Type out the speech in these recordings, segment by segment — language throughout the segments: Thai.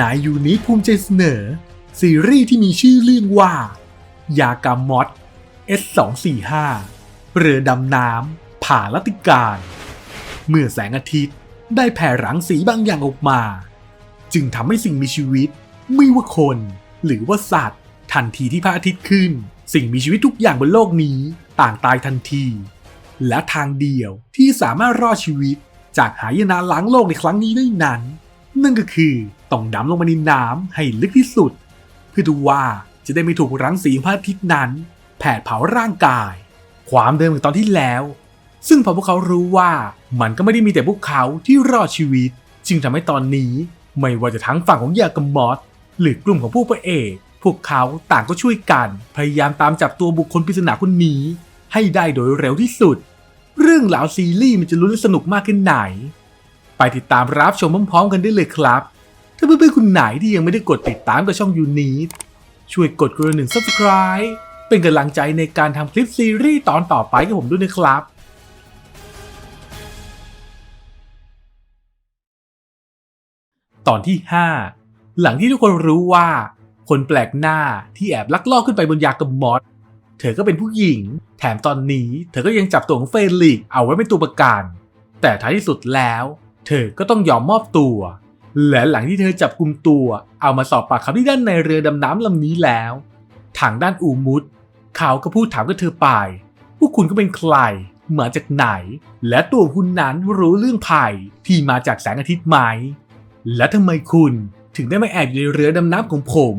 นายยูนี้ภูมิใจเสนอ ซีรีส์ที่มีชื่อเรื่องว่า ยากามอด S245 เรือดำน้ำผ่าลัติการ เมื่อแสงอาทิตย์ได้แผ่รังสีบางอย่างออกมา จึงทำให้สิ่งมีชีวิต ไม่ว่าคน หรือว่าสัตว์ ทันทีที่พระอาทิตย์ขึ้น สิ่งมีชีวิตทุกอย่างบนโลกนี้ต่างตายทันที และทางเดียวที่สามารถรอดชีวิต จากหายนะล้างโลกในครั้งนี้ได้นั้น นั่นก็คือต้องดำลงมาในน้ำให้ลึกที่สุด เพื่อดูว่าจะได้ไม่ถูกรังสีพระอาทิตย์นั้น แผดเผาร่างกาย ความเดิมของตอนที่แล้ว ซึ่งพอพวกเขารู้ว่ามันก็ไม่ได้มีแต่พวกเขาที่รอดชีวิต จึงทำให้ตอนนี้ไม่ว่าจะทั้งฝั่งของยากมอสหรือกลุ่มของผู้พระเอก พวกเขาต่างก็ช่วยกันพยายามตามจับตัวบุคคลปริศนาคนนี้ ให้ได้โดยเร็วที่สุด เรื่องราวซีรีส์มันจะลุ้นสนุกมากขึ้นไหน ไปติดตามรับชมพร้อมๆกันได้เลยครับ ถ้าเพื่อนๆคุณไหนที่ยังไม่ได้กดติดตามกับช่องยูนีช่วยกดกระหนึ่ง subscribe เป็นกำลังใจในการทำคลิปซีรีส์ตอนต่อไปกับผมด้วยนะครับตอนที่ 5 หลังที่ทุกคนรู้ว่า คนแปลกหน้าที่แอบลักลอบขึ้นไปบนยากำมอดเธอก็เป็นผู้หญิง แถมตอนนี้ เธอก็ยังจับตัวของเฟลิกซ์เอาไว้เป็นตัวประกัน แต่ท้ายที่สุดแล้ว เธอก็ต้องยอมมอบตัว และหลังที่เธอจับกลุ่มตัว เอามาสอบปากคำที่ด้านในเรือดำน้ำลำนี้แล้ว ทางด้านอูมุดเขาก็พูดถามกับเธอไป พวกคุณก็เป็นใคร มาจากไหน และตัวคุณนั้นรู้เรื่องภัยที่มาจากแสงอาทิตย์ไหม และทำไมคุณถึงได้มาแอบอยู่ในเรือดำน้ำของผม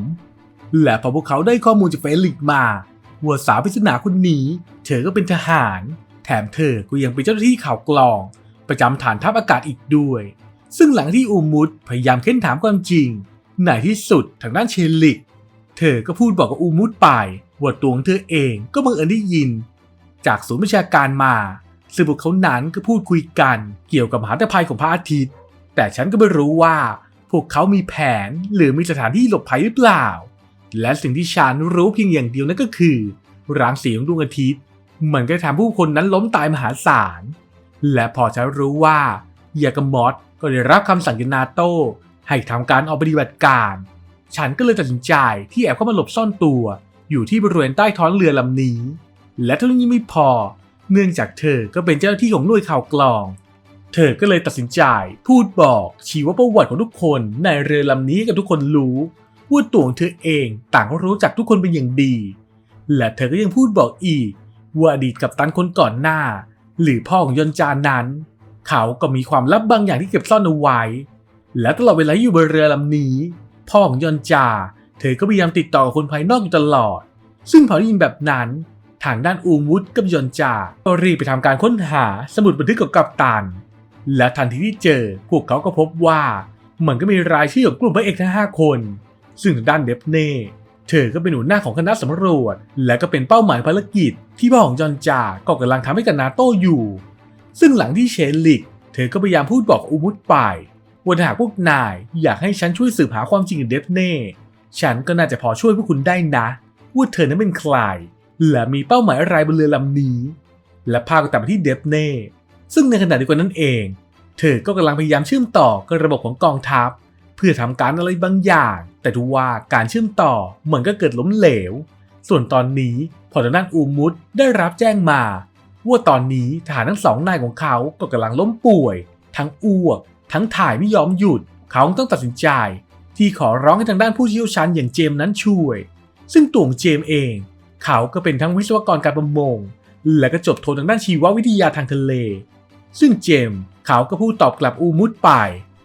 และพอพวกเขาได้ข้อมูลจากเฟลิกซ์มาว่าสาวปริศนาคนนี้ เธอก็เป็นทหาร แถมเธอก็ยังเป็นเจ้าหน้าที่ข่าวกลอง ประจำฐานทัพอากาศอีกด้วย ซึ่งหลังที่อูมุดพยายามเค้นถามความจริงในที่สุดทางด้านเชลิก เธอก็พูดบอกกับอูมุดไปว่าตัวของเธอเองก็บังเอิญได้ยิน จากศูนย์ประชาการมาซึ่งพวกเขานั้นก็พูดคุยกันเกี่ยวกับมหาภัยของพระอาทิตย์ แต่ฉันก็ไม่รู้ว่า พวกเขามีแผนหรือมีสถานที่หลบภัยหรือเปล่า และสิ่งที่ฉันรู้เพียงอย่างเดียวนั่นก็คือ รังสีของดวงอาทิตย์ มันก็ทำผู้คนนั้นล้มตายมหาศาล และพอฉันรู้ว่าเยกมอสก็ได้รับคำสั่งจากนาโต้ให้ทำการออกปฏิบัติการ ฉันก็เลยตัดสินใจที่แอบเข้ามาหลบซ่อนตัว อยู่ที่บริเวณใต้ท้องเรือลำนี้ และเท่านี้ไม่พอ เนื่องจากเธอก็เป็นเจ้าหน้าที่ของหน่วยข่าวกลอง เธอก็เลยตัดสินใจพูดบอกชีวประวัติของทุกคนในเรือลำนี้กับทุกคนรู้ว่าตัวของเธอเองต่างก็รู้จักทุกคนเป็นอย่างดี และเธอก็ยังพูดบอกอีกว่าอดีตกับตันคนก่อนหน้า หรือพ่อของยนจานั้น เขาก็มีความลับบางอย่างที่เก็บซ่อนเอาไว้ และตลอดเวลาอยู่บนเรือลำนี้ พ่อของยอนจา เธอก็พยายามติดต่อกับคนภายนอกอยู่ตลอด ซึ่งพอได้ยินแบบนั้นทางด้านอูมุดกับยอนจา ก็รีบไปทำการค้นหาสมุดบันทึกกับกัปตัน และทันทีที่เจอ พวกเขาก็พบว่า มันก็มีรายชื่อของกลุ่มพระเอกทั้งห้าคน ซึ่งทางด้านเดฟเน่ เธอก็เป็นหัวหน้าของคณะสำรวจ และก็เป็นเป้าหมายภารกิจที่พ่อของยอนจาก็กำลังทำให้กับนาโต้อยู่ ซึ่งหลังที่เชนลิก เธอก็พยายามพูดบอกอูมุดไปว่าหากพวกนายอยากให้ฉันช่วยสืบหาความจริงกับเดฟเน่ ฉันก็น่าจะพอช่วยพวกคุณได้นะว่าเธอนั้นเป็นใคร และมีเป้าหมายอะไรบนเรือลำนี้ และพาก็ตัดไปที่เดฟเน่ ซึ่งในขณะเดียวกันนั่นเอง เธอก็กำลังพยายามเชื่อมต่อกับระบบของกองทัพ เพื่อทำการอะไรบางอย่าง แต่ดูว่าการเชื่อมต่อเหมือนก็เกิดล้มเหลว ส่วนตอนนี้พอทางด้านอูมุดได้รับแจ้งมาว่าตอนนี้ทหารทั้งสองนายของเขาก็กำลังล้มป่วย ทั้งอ้วก ทั้งถ่ายไม่ยอมหยุด เขาต้องตัดสินใจ ที่ขอร้องให้ทางด้านผู้เชี่ยวชาญอย่างเจมนั้นช่วย ซึ่งตัวของเจมเอง เขาก็เป็นทั้งวิศวกรการประมง และก็จบโททางด้านชีววิทยาทางทะเล ซึ่งเจมเขาก็พูดตอบกลับอูมุดไป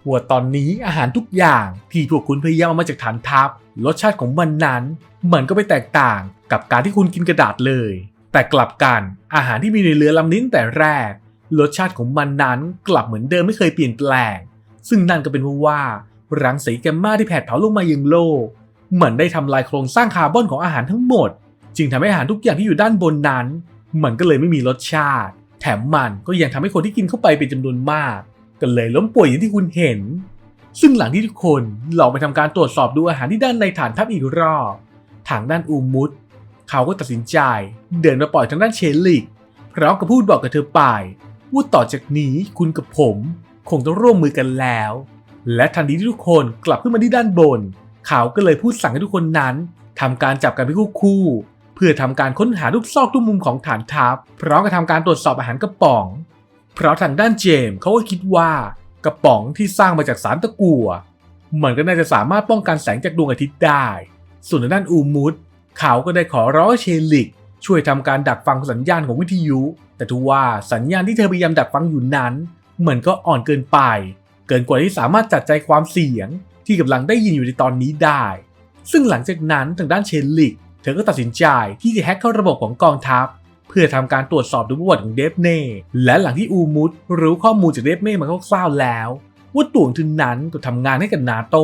ว่าตอนนี้อาหารทุกอย่างที่พวกคุณพยายามเอามาจากฐานทัพ รสชาติของมันนั้นมันก็ไม่แตกต่างกับการที่คุณกินกระดาษเลย แต่กลับกันอาหารที่มีในเรือลำนี้แต่แรก รสชาติของมันนั้นกลับเหมือนเดิมไม่เคยเปลี่ยนแปลง ซึ่งนั่นก็เป็นเพราะว่ารังสีแกมมาที่แผดเผาลงมายังโลกเหมือนได้ทำลายโครงสร้างคาร์บอนของอาหารทั้งหมด จึงทำให้อาหารทุกอย่างที่อยู่ด้านบนนั้น มันก็เลยไม่มีรสชาติ แถมมันก็ยังทำให้คนที่กินเข้าไปเป็นจำนวนมาก ก็เลยล้มป่วยอย่างที่คุณเห็น ซึ่งหลังที่ทุกคนลองไปทำการตรวจสอบดูอาหารที่ด้านในฐานทัพอีกรอบทางด้านอูมุดเขาก็ตัดสินใจ เดินมาปล่อยทางด้านเชลลิกพร้อมกับพูดบอกกับเธอไปว่าต่อจากนี้คุณกับผมคงต้องร่วมมือกันแล้ว และทันทีที่ทุกคนกลับขึ้นมาที่ด้านบน เขาก็เลยพูดสั่งให้ทุกคนนั้นทำการจับกันเป็นคู่ๆเพื่อทำการค้นหาทุกซอกทุกมุมของฐานทัพพร้อมกับทำการตรวจสอบอาหารกระป๋อง เพราะทางด้านเจมส์เขาก็คิดว่ากระป๋องที่สร้างมาจากสารตะกั่วมันก็น่าจะสามารถป้องกันแสงจากดวงอาทิตย์ได้ ส่วนทางด้านอูมุดเขาก็ได้ขอร้องเชลิก ช่วยทำการดักฟังสัญญาณของวิทยุ แต่ทว่าสัญญาณที่เธอพยายามดักฟังอยู่นั้นเหมือนก็อ่อนเกินไป เกินกว่าที่สามารถจัดใจความเสียง ที่กำลังได้ยินอยู่ในตอนนี้ได้ ซึ่งหลังจากนั้นทางด้านเชลิก เธอก็ตัดสินใจที่จะแฮ็กเข้าระบบของกองทัพ เพื่อทำการตรวจสอบดูประวัติของเดฟเน่และหลังที่อูมุดรู้ข้อมูลจากเดฟเน่มาคร่าวๆแล้วว่าตัวของเธอนั้นก็ทำงานให้กับนาโต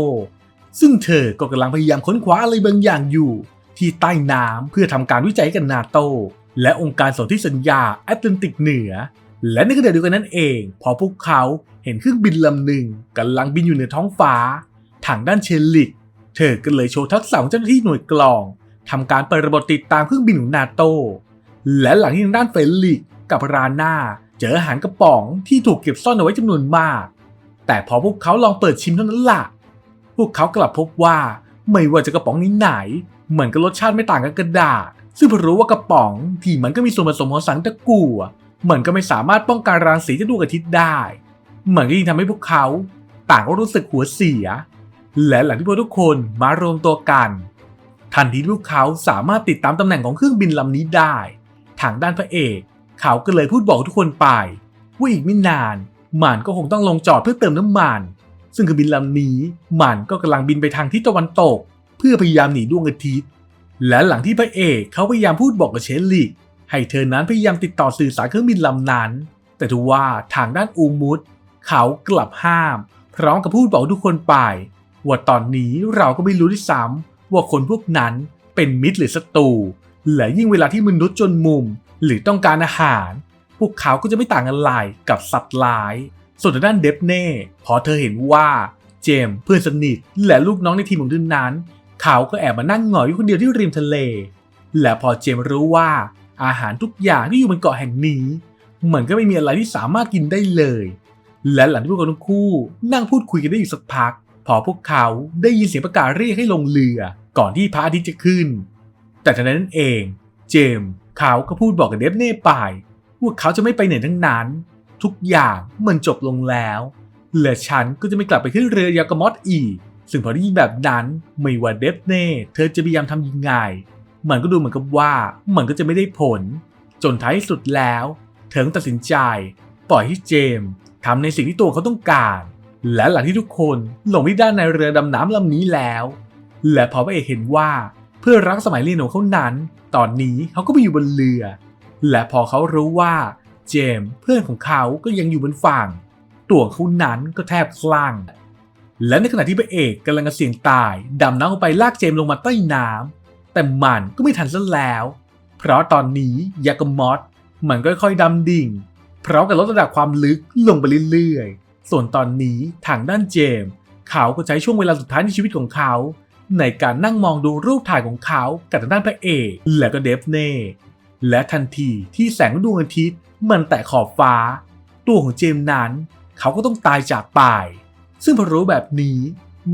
ซึ่งเธอก็กำลังพยายามค้นคว้าอะไรบางอย่างอยู่ ที่ใต้น้ำเพื่อทำการวิจัยกับนาโต และองค์การสนธิสัญญาแอตแลนติกเหนือ และในขณะเดียวกันนั่นเอง พอพวกเขาเห็นเครื่องบินลำหนึ่งกำลังบินอยู่เหนือท้องฟ้า ทางด้านเชลลิก เธอก็เลยโชว์ทักษะของเจ้าหน้าที่หน่วยกลองทำการเปิดระบบติดตามเครื่องบินของนาโต และหลังที่ทางด้านเฟลลิกกับราน่าเจออาหารกระป๋องที่ถูกเก็บซ่อนเอาไว้จำนวนมาก แต่พอพวกเขาลองเปิดชิมเท่านั้นล่ะ พวกเขากลับพบว่าไม่ว่าจะกระป๋องนี้ไหน เหมือนกับรสชาติไม่ต่างกันกระดาษ ซึ่งพอรู้ว่ากระป๋องที่มันก็มีส่วนผสมของสังตะกั่วเหมือนก็ไม่สามารถป้องกันรังสีจากดวงอาทิตย์ได้ เหมือนก็ยิ่งทำให้พวกเขาต่างก็รู้สึกหัวเสีย และหลังที่พวกทุกคนมารวมตัวกัน ทันทีที่พวกเขาสามารถติดตามตำแหน่งของเครื่องบินลำนี้ได้ ทางด้านพระเอก เขาก็เลยพูดบอกทุกคนไป ว่าอีกไม่นานมันก็คงต้องลงจอดเพื่อเติมน้ำมัน ซึ่งเครื่องบินลำนี้มันก็กำลังบินไปทางทิศตะวันตก เพื่อพยายามหนีดวงอาทิตย์ และหลังที่พระเอกเขาพยายามพูดบอกกับเชลลิกให้เธอนั้นพยายามติดต่อสื่อสารเครื่องบินลำนั้น แต่ทว่าทางด้านอูมุดเขากลับห้าม พร้อมกับพูดบอกทุกคนไปว่าตอนนี้เราก็ไม่รู้ด้วยซ้ำว่าคนพวกนั้นเป็นมิตรหรือศัตรู และยิ่งเวลาที่มนุษย์จนมุม หรือต้องการอาหาร พวกเขาก็จะไม่ต่างอะไรกับสัตว์ร้าย ส่วนด้านเดฟเน่พอเธอเห็นว่าเจมเพื่อนสนิทและลูกน้องในทีมของเธอนั้น เขาก็แอบมานั่งหงอยอยู่คนเดียวที่ริมทะเล และพอเจมรู้ว่าอาหารทุกอย่างที่อยู่บนเกาะแห่งนี้เหมือนก็ไม่มีอะไรที่สามารถกินได้เลย และหลังที่พวกเขาทั้งคู่นั่งพูดคุยกันได้อยู่สักพัก พอพวกเขาได้ยินเสียงประกาศเรียกให้ลงเรือ ก่อนที่พระอาทิตย์จะขึ้น แต่ทันนั้นเอง เจมส์เขาก็พูดบอกกับเดฟเน่ไปว่าเขาจะไม่ไปไหนทั้งนั้น ทุกอย่างมันจบลงแล้วและฉันก็จะไม่กลับไปขึ้นเรือยากามอตอีก ซึ่งพอได้ยินแบบนั้นไม่ว่าเดฟเน่เธอจะพยายามทำยังไง มันก็ดูเหมือนกับว่ามันก็จะไม่ได้ผล จนท้ายสุดแล้วเธอต้องตัดสินใจ ปล่อยให้เจมส์ทำในสิ่งที่ตัวเขาต้องการ และหลังที่ทุกคนหลงที่ด้านในเรือดำน้ำลำนี้แล้ว และพอพระเอกเห็นว่า เพื่อรักสมัยเรียนของเขานั้น ตอนนี้เขาก็ไปอยู่บนเรือ และพอเขารู้ว่าเจมเพื่อนของเขาก็ยังอยู่บนฝั่ง ตัวเขานั้นก็แทบคลั่ง และในขณะที่พระเอกกำลังจะเสี่ยงตายดำน้ำลงไปลากเจมลงมาใต้น้ำแต่มันก็ไม่ทันซะแล้ว เพราะตอนนี้ยากมอสมันก็ค่อยดำดิ่งพร้อมกับลดระดับความลึกลงไปเรื่อยๆ ส่วนตอนนี้ทางด้านเจม เขาก็ใช้ช่วงเวลาสุดท้ายในชีวิตของเขา ในการนั่งมองดูรูปถ่ายของเขากับทางด้านพระเอกและก็เดฟเน่และทันทีที่แสงดวงอาทิตย์มันแตะขอบฟ้า ตัวของเจมส์นั้น เขาก็ต้องตายจากไป ซึ่งพอรู้แบบนี้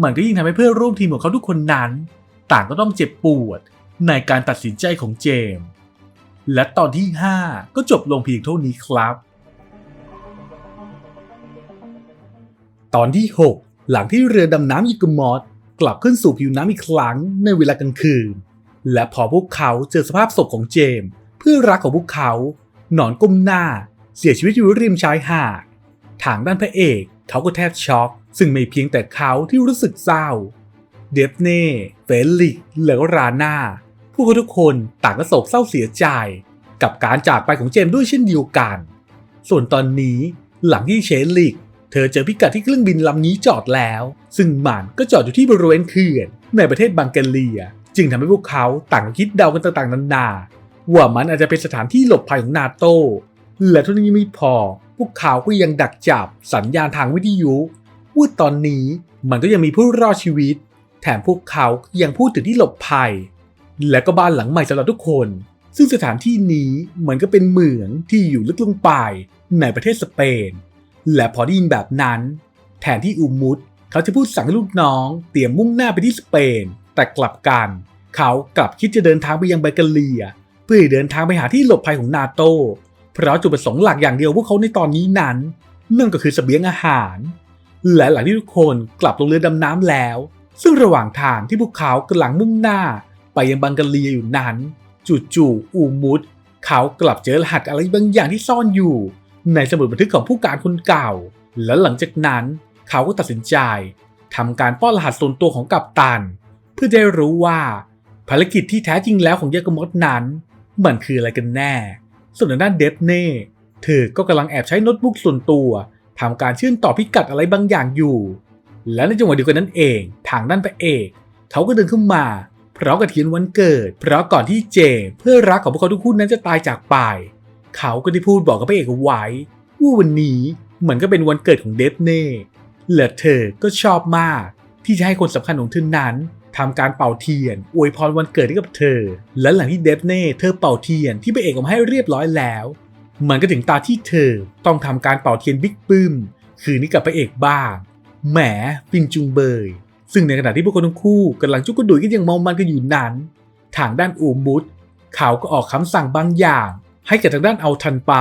มันก็ยิ่งทำให้เพื่อนร่วมทีมของเขาทุกคนนั้น ต่างก็ต้องเจ็บปวดในการตัดสินใจของเจมส์และตอนที่ 5 ก็จบลงเพียงเท่านี้ครับ ตอนที่ 6 หลังที่เรือดำน้ำยิกมอส กลับขึ้นสู่ผิวน้ำอีกครั้งในเวลากลางคืน และพอพวกเขาเจอสภาพศพของเจมส์เพื่อนรักของพวกเขานอนก้มหน้า เสียชีวิตอยู่ริมชายหาดทางด้านพระเอกเขาก็แทบช็อก ซึ่งไม่เพียงแต่เขาที่รู้สึกเศร้า เดฟเน่เฟลิกและราน่าพวกเขาทุกคนต่างก็โศกเศร้าเสียใจ กับการจากไปของเจมส์ด้วยเช่นเดียวกัน ส่วนตอนนี้หลังที่เชลิก เธอเจอพิกัดที่เครื่องบินลำนี้จอดแล้ว ซึ่งมันก็จอดอยู่ที่บริเวณเขื่อนในประเทศบังกาเลีย จึงทำให้พวกเขาต่างคิดเดากันต่างๆนานาว่ามันอาจจะเป็นสถานที่หลบภัยของนาโตและเท่านี้ไม่พอ พวกเขาก็ยังดักจับสัญญาณทางวิทยุว่าตอนนี้มันก็ยังมีผู้รอดชีวิต แถมพวกเขายังพูดถึงที่หลบภัย และก็บ้านหลังใหม่สำหรับทุกคน ซึ่งสถานที่นี้เหมือนก็เป็นเหมืองที่อยู่ลึกลงไปในประเทศสเปน และพอได้ยินแบบนั้น แทนที่อูมุดเขาจะพูดสั่งลูกน้องเตรียมมุ่งหน้าไปที่สเปน แต่กลับกัน เขากลับคิดจะเดินทางไปยังไบเกเลีย เพื่อเดินทางไปหาที่หลบภัยของนาโต เพราะจุดประสงค์หลักอย่างเดียวพวกเขาในตอนนี้นั้นนั่นก็คือเสบียงอาหาร และหลังที่ทุกคนกลับลงเรือดำน้ำแล้ว ซึ่งระหว่างทางที่พวกเขากำลังมุ่งหน้า ไปยังบังกาเลียอยู่นั้น จู่ๆอูมุดเขากลับเจอรหัสอะไรบางอย่างที่ซ่อนอยู่ ในสมุดบันทึกของผู้การคนเก่า และหลังจากนั้นเขาก็ตัดสินใจทำการป้อนรหัสส่วนตัวของกัปตัน เพื่อได้รู้ว่าภารกิจที่แท้จริงแล้วของยากมดนั้น มันคืออะไรกันแน่ ส่วนด้านเดฟเน่เธอก็กำลังแอบใช้โน้ตบุ๊กส่วนตัวทำการเชื่อมต่อพิกัดอะไรบางอย่างอยู่ และในจังหวะเดียวกันนั้นเองทางด้านพระเอกเขาก็เดินขึ้นมาพร้อมกับเทียนวันเกิด เพราะก่อนที่เจเพื่อรักของพวกเขาทุกคู่นั้นจะตายจากไป เขาก็ได้พูดบอกกับพระเอกเอาไว้ว่าวันนี้เหมือนก็เป็นวันเกิดของเดฟเน่และเธอก็ชอบมาก ที่จะให้คนสำคัญของเธอนั้นทำการเป่าเทียน อวยพรวันเกิดให้กับเธอ และหลังที่เดฟเน่เธอเป่าเทียนที่พระเอกเอามาให้เรียบร้อยแล้ว มันก็ถึงตาที่เธอต้องทำการเป่าเทียนบิ๊กบึ้มคืนนี้กับพระเอกบ้างแหมฟินจุงเบย ซึ่งในขณะที่พวกคนทั้งคู่กำลังจุกกระดุยกันอย่างเมามันกันอยู่นั้น ทางด้านอูมุดเขาก็ออกคำสั่งบางอย่าง ให้กับทางด้านเอาทันไป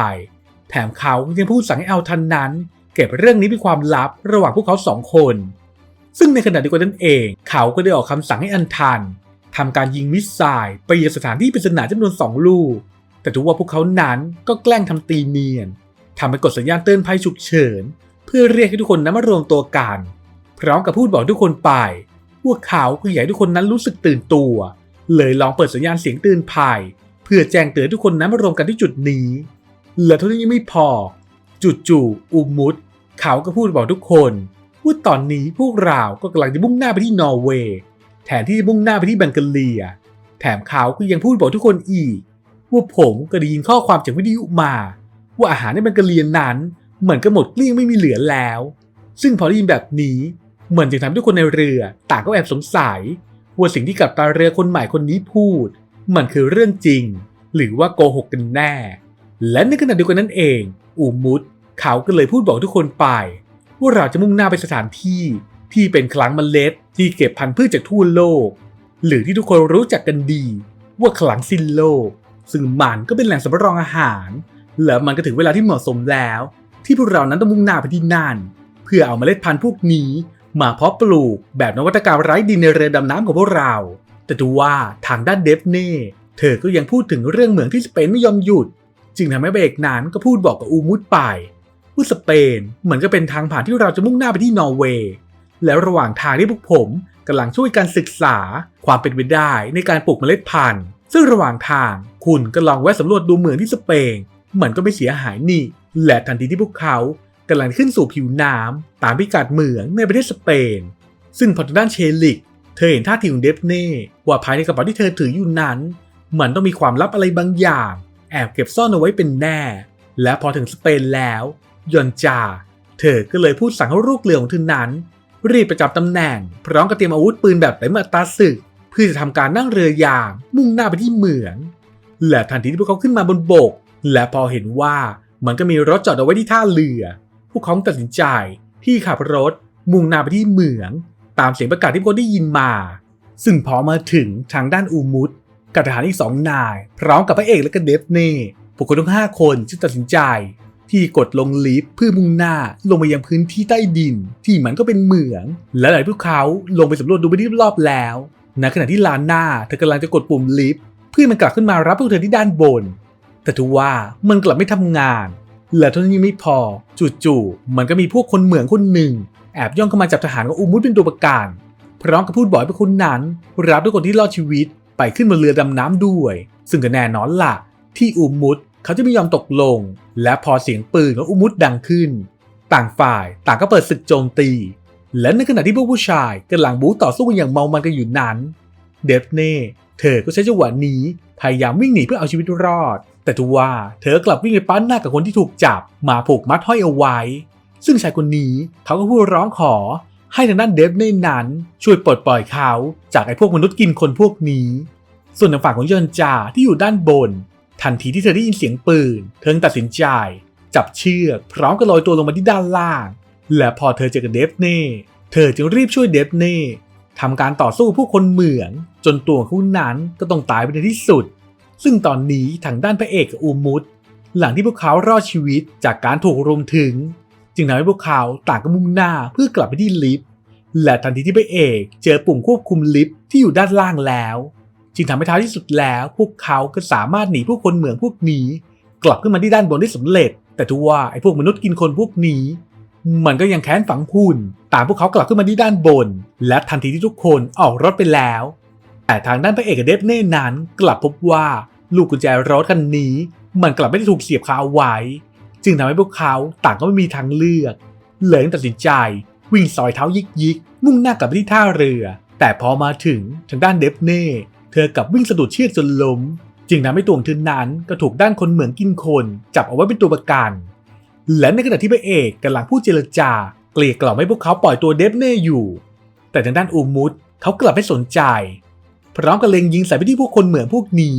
แถมเขายังพูดสั่งให้เอาทันนั้น เก็บเรื่องนี้เป็นความลับระหว่างพวกเขาสองคน ซึ่งในขณะเดียวกันนั่นเอง เขาก็ได้ออกคำสั่งให้อันทันทำการยิงมิสไซล์ไปยังสถานที่ปริศนาจำนวนสองลูก แต่ถือว่าพวกเขานั้นก็แกล้งทำตีเนียนทำให้กดสัญญาณเตือนภัยฉุกเฉิน เพื่อเรียกให้ทุกคนนั้นมารวมตัวกัน พร้อมกับพูดบอกทุกคนไปว่าเขาคืออยากให้ทุกคนนั้นรู้สึกตื่นตัว เลยลองเปิดสัญญาณเสียงเตือนภัย เพื่อแจ้งเตือนทุกคนนั้นมารวมกันที่จุดนี้และเท่านี้ยังไม่พอ จู่ๆอุมุดเขาก็พูดบอกทุกคนว่าตอนนี้พวกเราก็กำลังจะมุ่งหน้าไปที่นอร์เวย์แทนที่จะมุ่งหน้าไปที่บังกเลีย แถมเขาก็ยังพูดบอกทุกคนอีก ว่าผมก็ได้ยินข้อความจากวิทยุมา ว่าอาหารในบังกเลียนั้นเหมือนกับหมดเกลี้ยงไม่มีเหลือแล้ว ซึ่งพอได้ยินแบบนี้เหมือนจะทำให้ทุกคนในเรือต่างก็แอบสงสัยว่าสิ่งที่กัปตันเรือคนใหม่คนนี้พูด มันคือเรื่องจริง หรือว่าโกหกกันแน่ และในขณะเดียวกันนั่นเอง อูมุดเขาก็เลยพูดบอกทุกคนไป ว่าเราจะมุ่งหน้าไปสถานที่ที่เป็นคลังเมล็ดที่เก็บพันธุ์พืชจากทั่วโลก หรือที่ทุกคนรู้จักกันดี ว่าคลังสิ้นโลก ซึ่งมันก็เป็นแหล่งสำรองอาหาร และมันก็ถึงเวลาที่เหมาะสมแล้ว ที่พวกเรานั้นต้องมุ่งหน้าไปที่นั่น เพื่อเอาเมล็ดพันธุ์พวกนี้ มาเพาะปลูกแบบนวัตกรรมไร้ดินในเรือดำน้ำของพวกเรา แต่ดูว่าทางด้านเดฟเน่เธอก็ยังพูดถึงเรื่องเหมืองที่สเปนไม่ยอมหยุด จึงทำให้เบรกนั้นก็พูดบอกกับอูมุดไปว่าสเปนเหมือนก็เป็นทางผ่านที่เราจะมุ่งหน้าไปที่นอร์เวย์แล้วระหว่างทางที่พวกผมกำลังช่วยกันศึกษาความเป็นไปได้ในการปลูกเมล็ดพันธุ์ ซึ่งระหว่างทางคุณก็ลองแวะสำรวจดูเหมืองที่สเปนมันก็ไม่เสียหายนี่ และทันทีที่พวกเขากำลังขึ้นสู่ผิวน้ำตามพิกัดเหมืองในประเทศสเปน ซึ่งพอทางด้านเชลิก เธอเห็นท่าทีของเดฟเน่ว่าภายในกระเป๋าที่เธอถืออยู่นั้น มันต้องมีความลับอะไรบางอย่าง แอบเก็บซ่อนเอาไว้เป็นแน่ และพอถึงสเปนแล้วยอนจา เธอก็เลยพูดสั่งให้ลูกเรือของเธอนั้น รีบประจำตำแหน่ง พร้อมกับเตรียมอาวุธปืนแบบเต็มอัตราศึก เพื่อจะทำการนั่งเรือยางมุ่งหน้าไปที่เหมือง และทันทีที่พวกเขาขึ้นมาบนบก และพอเห็นว่ามันก็มีรถจอดเอาไว้ที่ท่าเรือ พวกเขาตัดสินใจที่ขับรถมุ่งหน้าไปที่เหมือง ตามเสียงประกาศที่พวกเขาได้ยินมา ซึ่งพอมาถึงทางด้านอูมุดกับทหารอีกสองนาย พร้อมกับพระเอกและก็เดฟเน่พวกเขาทั้งห้าคนจึงตัดสินใจ ที่กดลงลิฟต์เพื่อมุ่งหน้าลงไปยังพื้นที่ใต้ดิน ที่มันก็เป็นเหมือง และหลายพวกเขาลงไปสำรวจดูไปที่รอบแล้วในขณะที่ลานหน้าเธอกำลังจะกดปุ่มลิฟต์เพื่อมันกลับขึ้นมารับพวกเธอที่ด้านบน แต่ทว่ามันกลับไม่ทำงานและเท่านี้ไม่พอจู่ๆมันก็มีพวกคนเหมืองคนหนึ่ง แอบย่องเข้ามาจับทหารของอุมุดเป็นตัวประกันพร้อมกับพูดบอกให้คนนั้น รับทุกคนที่รอดชีวิตไปขึ้นบนเรือดำน้ำด้วย ซึ่งก็แน่นอนล่ะ ที่อุมุดเขาจะไม่ยอมตกลง และพอเสียงปืนของอุมุดดังขึ้น ต่างฝ่ายต่างก็เปิดศึกโจมตี และในขณะที่พวกผู้ชายกำลังบู๊ต่อสู้กันอย่างเมามันกันอยู่นั้น เดฟเน่เธอก็ใช้จังหวะนี้พยายามวิ่งหนีเพื่อเอาชีวิตรอด แต่ทว่าเธอกลับวิ่งไปปั้นหน้ากับคนที่ถูกจับมาผูกมัดห้อยเอาไว้ ซึ่งชายคนนี้เขาก็พูดร้องขอให้ทางด้านเดฟเนนั้นช่วยปลดปล่อยเขาจากไอ้พวกมนุษย์กินคนพวกนี้ ส่วนทางฝั่งของยอนจาที่อยู่ด้านบน ทันทีที่เธอได้ยินเสียงปืน เธอตัดสินใจ จับเชือกพร้อมกับลอยตัวลงมาที่ด้านล่าง และพอเธอเจอกับเดฟเน่เธอจึงรีบช่วยเดฟเน่ทำการต่อสู้ผู้คนเหมือง จนตัวเขานั้นก็ต้องตายไปในที่สุด ซึ่งตอนนี้ทางด้านพระเอกกับอูมุตหลังที่พวกเขารอดชีวิตจากการถูกรุมถึง จึงทำให้พวกเขาต่างก็มุ่งหน้าเพื่อกลับไปที่ลิฟต์และทันทีที่พระเอกเจอปุ่มควบคุมลิฟต์ที่อยู่ด้านล่างแล้ว จึงทำให้ท้ายที่สุดแล้ว พวกเขาก็สามารถหนีผู้คนเหมืองพวกนี้ กลับขึ้นมาที่ด้านบนได้สำเร็จ แต่ทว่าไอ้พวกมนุษย์กินคนพวกนี้ มันก็ยังแค้นฝังหุ่นตามพวกเขากลับขึ้นมาที่ด้านบน และทันทีที่ทุกคนออกรถไปแล้ว แต่ทางด้านพระเอกกับเดฟเน่นั้น กลับพบว่าลูกกุญแจรถคันนี้ มันกลับไม่ได้ถูกเสียบคาเอาไว้ จึงทำให้พวกเขาต่างก็ไม่มีทางเลือกเลยต้องตัดสินใจ วิ่งซอยเท้ายิกยิกมุ่งหน้ากลับไปที่ท่าเรือ แต่พอมาถึงทางด้านเดฟเน่เธอกลับวิ่งสะดุดเชือกจนล้ม จึงทำให้ตัวของเธอนั้นก็ถูกด้านคนเหมืองกินคน จับเอาไว้เป็นตัวประกัน และในขณะที่พระเอกกำลังพูดเจรจา เกลี้ยกล่อมให้พวกเขาปล่อยตัวเดฟเน่อยู่ แต่ทางด้านอูมุตเขากลับไม่สนใจพร้อมกับเล็งยิงใส่ไปที่พวกคนเหมืองพวกนี้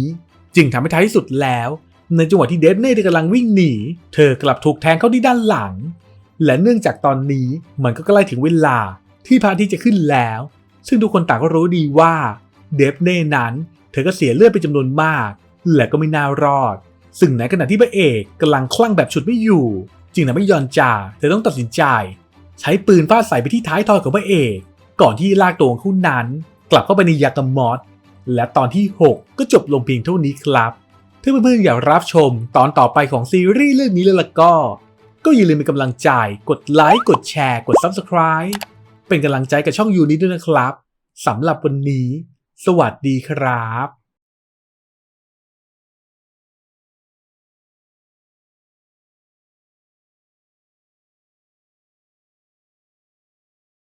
จึงทำให้ท้ายที่สุดแล้ว ในจังหวะที่เดฟเน่กำลังวิ่งหนี เธอกลับถูกแทงเข้าที่ด้านหลัง และเนื่องจากตอนนี้มันก็ใกล้ถึงเวลาที่พระอาทิตย์จะขึ้นแล้ว ซึ่งทุกคนต่างก็รู้ดีว่าเดฟเน่นั้น เธอก็เสียเลือดไปจำนวนมาก และก็ไม่น่ารอด ซึ่งในขณะที่พระเอกกำลังคลั่งแบบฉุดไม่อยู่ จึงทำให้ยอนจาเธอต้องตัดสินใจ ใช้ปืนฟาดใส่ไปที่ท้ายทอยของพระเอก ก่อนที่ลากตัวของเขานั้น กลับเข้าไปในยากามอสและตอนที่ 6 ก็จบลงเพียงเท่านี้ครับ ถ้าเพื่อนๆอยากรับชมตอนต่อไปของซีรีส์เรื่องนี้แล้วล่ะก็ ก็อย่าลืมเป็นกำลังใจ กดไลค์ กดแชร์ กด Subscribe เป็นกำลังใจกับช่องยูนี้ด้วยนะครับสำหรับวันนี้ สวัสดีครับ